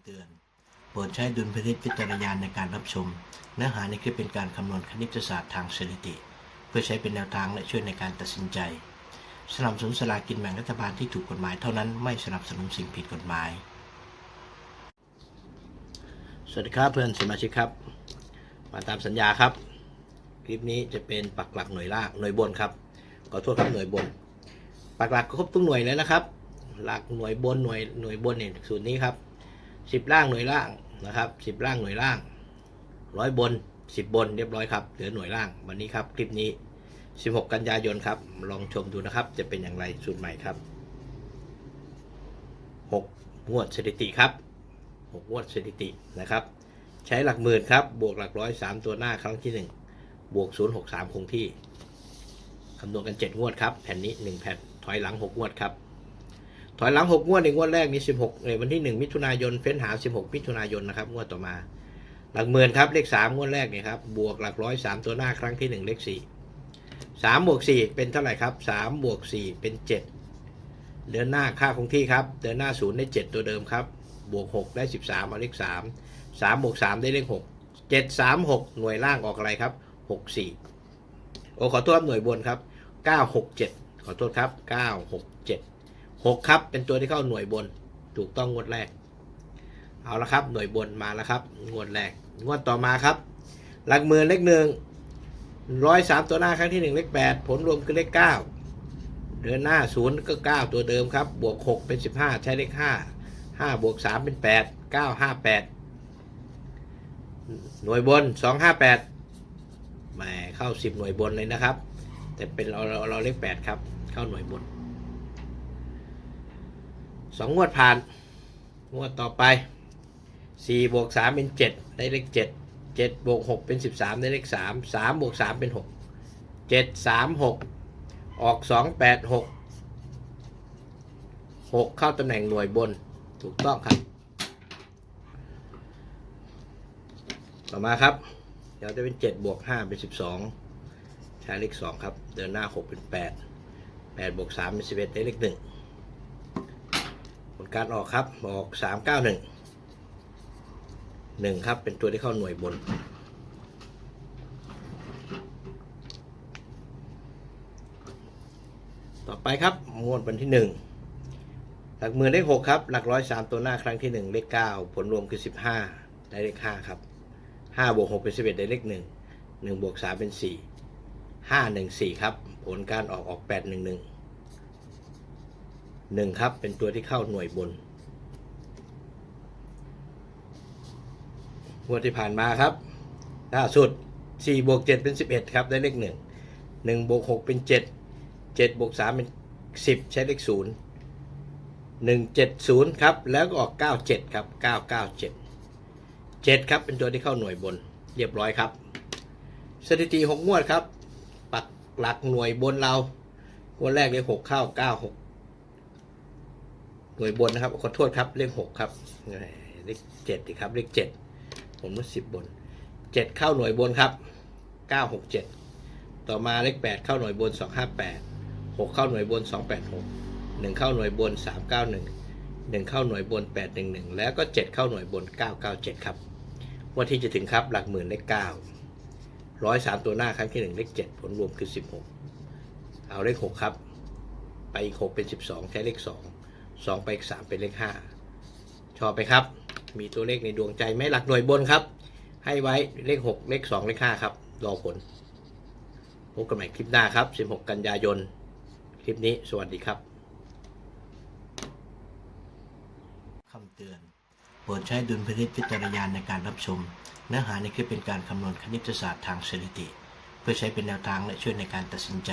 ำเตือน โปรดใช้ดุลพินิจพิจารณาในการรับชม เนื้อหาในคลิปเป็นการคำนวณคณิตศาสตร์ทางสถิติ เพื่อใช้เป็นแนวทางและช่วยในการตัดสินใจ สนับสนุนสลากินแบ่งรัฐบาลที่ถูกกฎหมายเท่านั้นไม่สนับสนุนสิ่งผิดกฎหมาย สวัสดีครับเพื่อนสมาชิกครับ มาตามสัญญาครับ คลิปนี้จะเป็นปักหลักหน่วยล่างหน่วยบนครับขอโทษครับหน่วยบน ปักหลักครบทุกหน่วยเลยนะครับหลักหน่วยบนหน่วยหน่วยบนเนี่ยสูตรนี้ครับ สิบล่างหน่วยล่างนะครับสิบล่างหน่วยล่างร้อยบนสิบบนเรียบร้อยครับเหลือหน่วยล่างวันนี้ครับคลิปนี้ 16 กันยายนครับ ลองชมดูนะครับ จะเป็นอย่างไรสูตรใหม่ครับ 6งวดสถิติครับ6งวดสถิตินะครับ ใช้หลักหมื่นครับ บวกหลักร้อยสามตัวหน้าครั้งที่ 1 บวก 063 คงที่คำนวณกัน 7 งวดครับ แผ่นนี้ 1 แผ่นถอยหลัง 6 งวดครับ ถอยหลัง6งวดในงวดแรกนี้16ในวันที่1มิถุนายนเฟ้นหา16มิถุนายนนะครับงวดต่อมาหลักหมื่นครับเลข3งวดแรกเนี่ยครับบวกหลักร้อยสามตัวหน้าครั้งที่1เลข4 3บวก4เป็นเท่าไหร่ครับ3บวก4เป็น7เดินหน้าค่าคงที่ครับ เดินหน้า0ได้7ตัวเดิมครับ บวก6ได้13เอาเลข3 3บวก3ได้เลข6 7 3 6หกหน่วยล่างออกอะไรครับ6 4โอ้ขอโทษหน่วยบนครับ9 6 7ขอโทษครับ9 6 7 6ครับ เป็นตัวที่เข้าหน่วยบน ถูกต้องงวดแรก เอาละครับ หน่วยบนมาแล้วครับ งวดแรก งวดต่อมาครับ หลักหมื่นเลขหนึ่งร้อยสามตัวหน้าครั้งที่หนึ่งเลขแปดผลรวมคือเลขเก้าเดินหน้าศูนย์ก็เก้าตัวเดิมครับ บวกหกเป็นสิบห้าใช้เลขห้าห้าบวกสามเป็นแปดเก้าห้าแปดหน่วยบนสองห้าแปดแหมเข้าสิบหน่วยบนเลยนะครับ แต่เป็นเราเราเราเลขแปดครับ เข้าหน่วยบน สองงวดผ่าน งวดต่อไปสี่บวกสามเป็นเจ็ดได้เลขเจ็ดเจ็ดบวกหกเป็นสิบสามได้เลขสามสามบวกสามเป็นหกเจ็ดสามหกออกสองแปดหกหกเข้าตำแหน่งหน่วยบนถูกต้องครับ ต่อมาครับ เดี๋ยวจะเป็นเจ็ดบวกห้าเป็นสิบสองใช้เลขสองครับ เดินหน้าหกเป็นแปดแปดบวกสามเป็นสิบเอ็ดได้เลขหนึ่ง ลการออกครับ ออกสามเก้าหนึ่งหนึ่งครับ เป็นตัวที่เข้าหน่วยบน ต่อไปครับงวดวันที่หนึ่งหลักหมื่นเลขหกครับ หลักร้อยสามตัวหน้าครั้งที่หนึ่งเลขเก้าผลรวมคือสิบห้าได้เลขห้าครับห้าบวกหกเป็นสิบเอ็ดได้เลขหนึ่งหนึ่งบวกสามเป็นสี่ห้าหนึ่งสี่ครับ ผลการออกออกแปดหนึ่งหนึ่ง หนึ่งครับ เป็นตัวที่เข้าหน่วยบนงวดที่ผ่านมาครับล่าสุด4บวก7เป็น 11 ครับ ได้เลข 1 1บวก6เป็น 7 7บวก3เป็น 10 ใช้เลข 0 170 ครับ แล้วก็ออก 97 ครับ 997 7 ครับ เป็นตัวที่เข้าหน่วยบน เรียบร้อยครับ สถิติ 6 งวดครับ ปักหลักหน่วยบนเรางวดแรกเลข6เข้า 96ห น่วยบนนะครับขอโทษครับเลข6ครับเลข7ดีครับเลข7ผมว่าสิบบนเจ็ดเข้าหน่วยบนครับเก้าหกเจ็ดต่อมาเลขแปดเข้าหน่วยบนสองห้าแปดหกเข้าหน่วยบนสองแปดหกหนึ่งเข้าหน่วยบนสามเก้าหนึ่งหนึ่งเข้าหน่วยบนแปดหนึ่งหนึ่งแล้วก็เจ็ดเข้าหน่วยบนเก้าเก้าเจ็ดครับวันที่จะถึงครับหลักหมื่นเลขเก้าร้อยสามตัวหน้าครั้งที่หนึ่งเลขเจ็ดผลรวมคือสิบหกเอาเลขหกครับ ไปอีกหกเป็นสิบสองใช้เลขสอง สองไปอีกสามเป็นเลขห้าชอบไปครับ มีตัวเลขในดวงใจไหมหลักหน่วยบนครับ ให้ไว้เลข 6 เลข 2 เลข 5 ครับ รอผล พบกันใหม่คลิปหน้าครับ 16 กันยายน คลิปนี้สวัสดีครับคำเตือน โปรดใช้ดุลพินิจพิจารณาในการรับชม เนื้อหาในคลิปเป็นการคำนวณคณิตศาสตร์ทางสถิติ เพื่อใช้เป็นแนวทางและช่วยในการตัดสินใจ